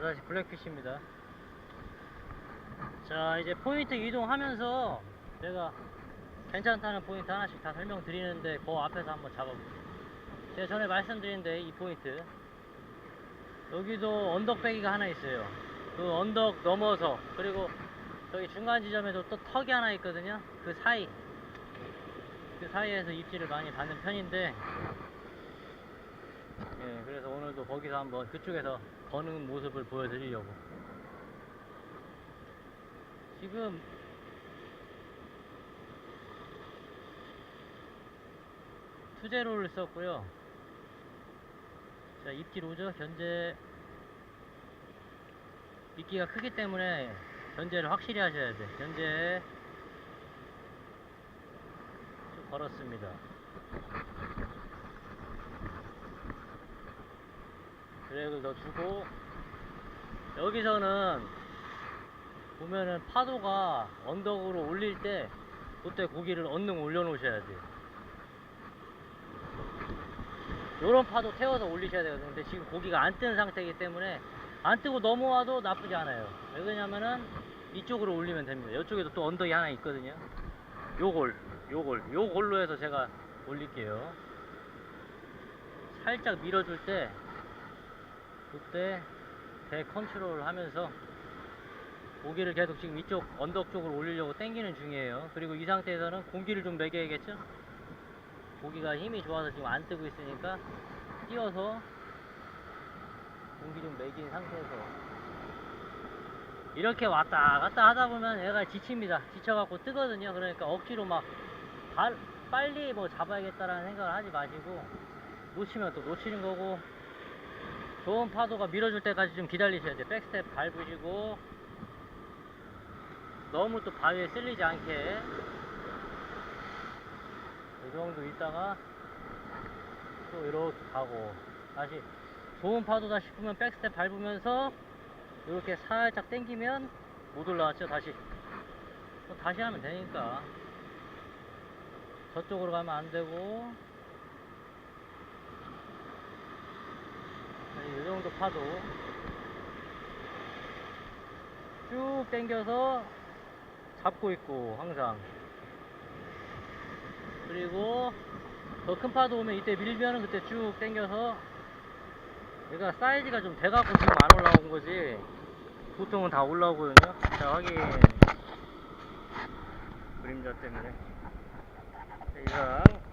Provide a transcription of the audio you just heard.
자 다시 블랙피쉬입니다. 자 이제 포인트 이동하면서 제가 괜찮다는 포인트 하나씩 다 설명드리는데 그 앞에서 한번 잡아볼게요. 제가 전에 말씀드린데 이 포인트. 여기도 언덕배기가 하나 있어요. 그 언덕 넘어서 그리고 저기 중간 지점에도 또 턱이 하나 있거든요. 그 사이. 그 사이에서 입질을 많이 받는 편인데 예, 그래서 오늘도 거기서 한번 그쪽에서 버는 모습을 보여드리려고. 지금 투제로를 썼고요. 자, 입질 오죠? 견제 미끼가 크기 때문에 견제를 확실히 하셔야 돼. 견제 쭉 걸었습니다. 드랙을 더 주고 여기서는 보면은 파도가 언덕으로 올릴 때 그때 고기를 언능 올려 놓으셔야 돼요. 요런 파도 태워서 올리셔야 되거든요. 근데 지금 고기가 안 뜬 상태이기 때문에 안 뜨고 넘어와도 나쁘지 않아요. 왜 그러냐면은 이쪽으로 올리면 됩니다. 이쪽에도 또 언덕이 하나 있거든요. 요걸 요걸 요걸로 해서 제가 올릴게요. 살짝 밀어줄 때 그때 배 컨트롤 하면서 고기를 계속 지금 이쪽 언덕 쪽으로 올리려고 당기는 중이에요. 그리고 이 상태에서는 공기를 좀 먹여야겠죠? 고기가 힘이 좋아서 지금 안 뜨고 있으니까 띄어서 공기 좀 먹인 상태에서 이렇게 왔다 갔다 하다 보면 얘가 지칩니다. 지쳐갖고 뜨거든요. 그러니까 억지로 막 발- 빨리 뭐 잡아야겠다라는 생각을 하지 마시고 놓치면 또 놓치는 거고 좋은 파도가 밀어줄 때까지 좀 기다리셔야 돼요. 백스텝 밟으시고 너무 또 바위에 쓸리지 않게 이 정도 있다가 또 이렇게 가고 다시 좋은 파도다 싶으면 백스텝 밟으면서 이렇게 살짝 당기면 못 올라왔죠. 다시 또 다시 하면 되니까 저쪽으로 가면 안 되고 이 정도 파도 쭉 당겨서 잡고 있고 항상. 그리고 더 큰 파도 오면 이때 밀면은 그때 쭉 당겨서 얘가 사이즈가 좀 돼갖고 지금 안 올라온 거지. 보통은 다 올라오거든요. 자 확인. 그림자 때문에. 자, 이상